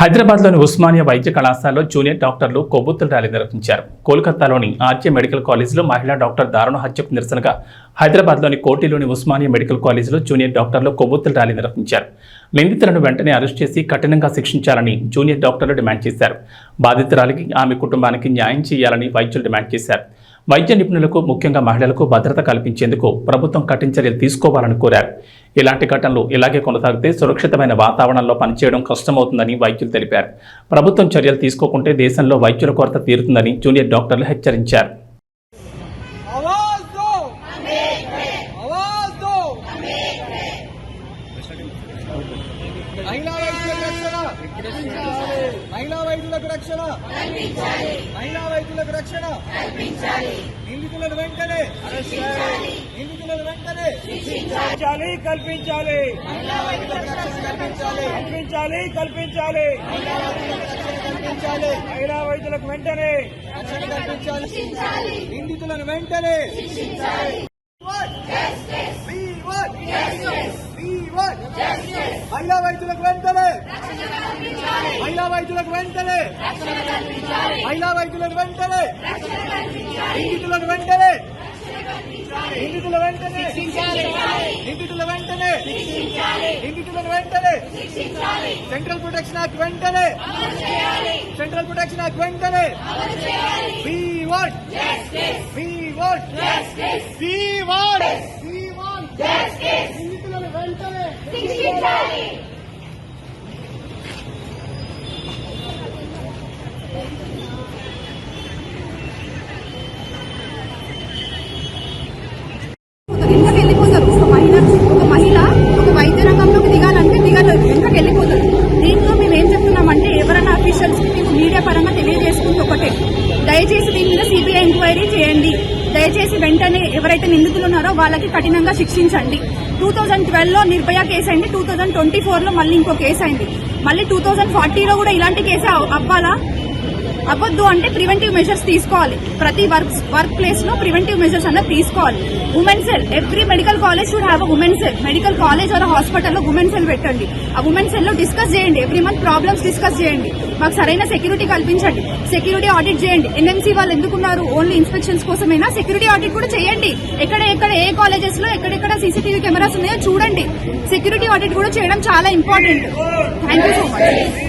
హైదరాబాద్లోని ఉస్మానియా వైద్య కళాశాలలో జూనియర్ డాక్టర్లు కొవ్వొత్తుల ర్యాలీ నిర్వహించారు. కోల్కతాలోని ఆర్జే మెడికల్ కాలేజీలో మహిళా డాక్టర్ దారుణ హత్యకు నిరసనగా హైదరాబాద్లోని కోటిలోని ఉస్మానియా మెడికల్ కాలేజీలో జూనియర్ డాక్టర్లు కొవ్వొత్తుల ర్యాలీ నిర్వహించారు. నిందితులను వెంటనే అరెస్ట్ చేసి కఠినంగా శిక్షించాలని జూనియర్ డాక్టర్లు డిమాండ్ చేశారు. బాధితురాలికి ఆమె కుటుంబానికి న్యాయం చేయాలని వైద్యులు డిమాండ్ చేశారు. వైద్య నిపుణులకు ముఖ్యంగా మహిళలకు భద్రత కల్పించేందుకు ప్రభుత్వం కఠిన చర్యలు తీసుకోవాలని కోరారు. ఇలాంటి ఘటనలు ఇలాగే కొనసాగితే సురక్షితమైన వాతావరణంలో పనిచేయడం కష్టమవుతుందని వైద్యులు తెలిపారు. ప్రభుత్వం చర్యలు తీసుకోకుంటే దేశంలో వైద్యుల కొరత తీరుతుందని జూనియర్ డాక్టర్లు హెచ్చరించారు. మహిళా మహిళా వైద్యులకు రక్షణ. మహిళా వైద్యులకు రక్షణ. నిందితులను వెంటనే నిందితులను వెంటనే కల్పించాలి కల్పించాలి. కల్పించాలి. కల్పించాలి కల్పించాలి. మహిళా వైద్యులకు వెంటనే నిందితులను వెంటనే మహిళా వైద్యులకు వెంటనే. మహిళా వైద్యులకు వెంటనే. మహిళా వైద్యులకు వెంటనే. నిందితులను వెంటనే. నిందితుల వెంటనే. నిందితుల వెంటనే. నిందితులను వెంటనే. సెంట్రల్ ప్రొటెక్షన్ యాక్ట్ వెంటనే. సెంట్రల్ ప్రొటెక్షన్ యాక్ట్ వెంటనే. want We want We want We want పరంగా తెలియజేసుకుంది ఒకటే. దయచేసి దీని మీద సిబిఐ ఎంక్వైరీ చేయండి. దయచేసి వెంటనే ఎవరైతే నిందితులు ఉన్నారో వాళ్ళకి కఠినంగా శిక్షించండి. టూ థౌజండ్ ట్వెల్వ్లో నిర్భయ కేసు అయింది టూ థౌజండ్ ట్వంటీ ఫోర్లో మళ్ళీ ఇంకో కేసు అయింది మళ్ళీ టూ థౌజండ్ ఫార్టీలో కూడా ఇలాంటి కేసే అవ్వాలా? అవ్వద్దు అంటే ప్రివెంటివ్ మెజర్స్ తీసుకోవాలి. ప్రతి వర్క్ వర్క్ ప్లేస్లో ప్రివెంటివ్ మెజర్స్ అన్నది తీసుకోవాలి. Women cell every medical college should have women cell medical college or హాస్పిటల్లో ఉమెన్ సెల్ పెట్టండి. ఆ ఉమెన్ సెల్లో డిస్కస్ చేయండి. ఎవ్రీ మంత్ ప్రాబ్లమ్స్ డిస్కస్ చేయండి. మాకు సరైన సెక్యూరిటీ కల్పించండి. సెక్యూరిటీ ఆడిట్ చేయండి. ఎన్ఎంసీ వాళ్ళు ఎందుకున్నారు? ఓన్లీ ఇన్స్పెక్షన్స్ కోసమైనా? సెక్యూరిటీ ఆడిట్ కూడా చేయండి. ఎక్కడ ఎక్కడ ఏ కాలేజెస్లో ఎక్కడెక్కడ సీసీటీవీ కెమెరాస్ ఉన్నాయో చూడండి. సెక్యూరిటీ ఆడిట్ కూడా చేయడం చాలా important thank you so much